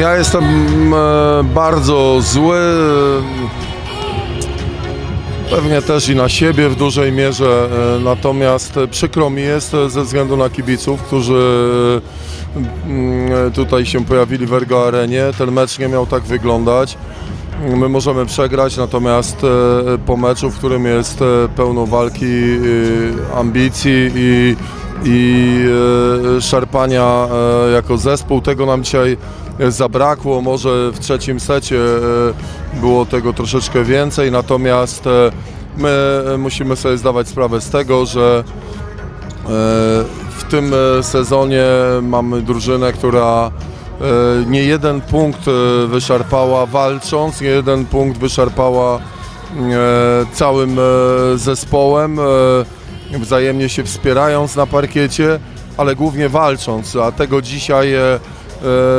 Ja jestem e, bardzo zły. Pewnie też i na siebie w dużej mierze, e, natomiast przykro mi jest ze względu na kibiców, którzy mm, tutaj się pojawili w Ergo Arenie. Ten mecz nie miał tak wyglądać. My możemy przegrać, natomiast e, po meczu, w którym jest pełno walki, ambicji i, i e, szarpania e, jako zespół, tego nam dzisiaj zabrakło. Może w trzecim secie e, było tego troszeczkę więcej, natomiast my musimy sobie zdawać sprawę z tego, że W tym sezonie mamy drużynę, która nie jeden punkt wyszarpała walcząc, nie jeden punkt wyszarpała całym zespołem, wzajemnie się wspierając na parkiecie, ale głównie walcząc, a tego dzisiaj e, e,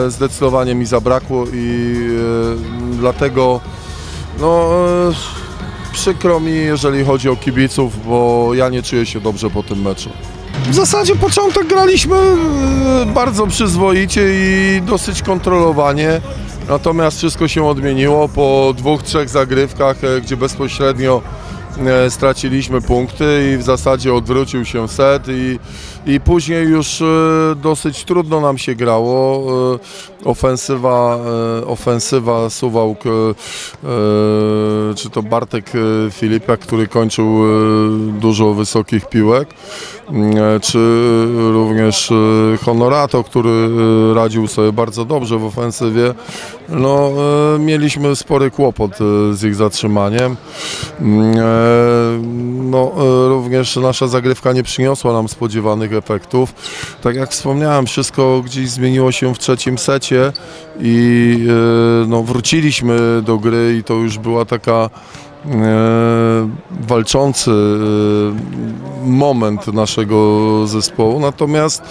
zdecydowanie mi zabrakło i e, dlatego no, przykro mi, jeżeli chodzi o kibiców, bo ja nie czuję się dobrze po tym meczu. W zasadzie początek graliśmy bardzo przyzwoicie i dosyć kontrolowanie. Natomiast wszystko się odmieniło po dwóch, trzech zagrywkach, gdzie bezpośrednio straciliśmy punkty i w zasadzie odwrócił się set i, i później już e, dosyć trudno nam się grało. E, Ofensywa, e, ofensywa Suwałk, e, e, czy to Bartek e, Filipiak, który kończył e, dużo wysokich piłek, e, czy również Honorato, który radził sobie bardzo dobrze w ofensywie. No, mieliśmy spory kłopot z ich zatrzymaniem. Mm, No, również nasza zagrywka nie przyniosła nam spodziewanych efektów. Tak jak wspomniałem, wszystko gdzieś zmieniło się w trzecim secie i no, wróciliśmy do gry i to już była taka e, walczący e, moment naszego zespołu. Natomiast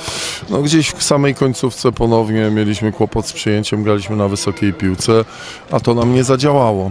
no, gdzieś w samej końcówce ponownie mieliśmy kłopot z przyjęciem, graliśmy na wysokiej piłce, a to nam nie zadziałało.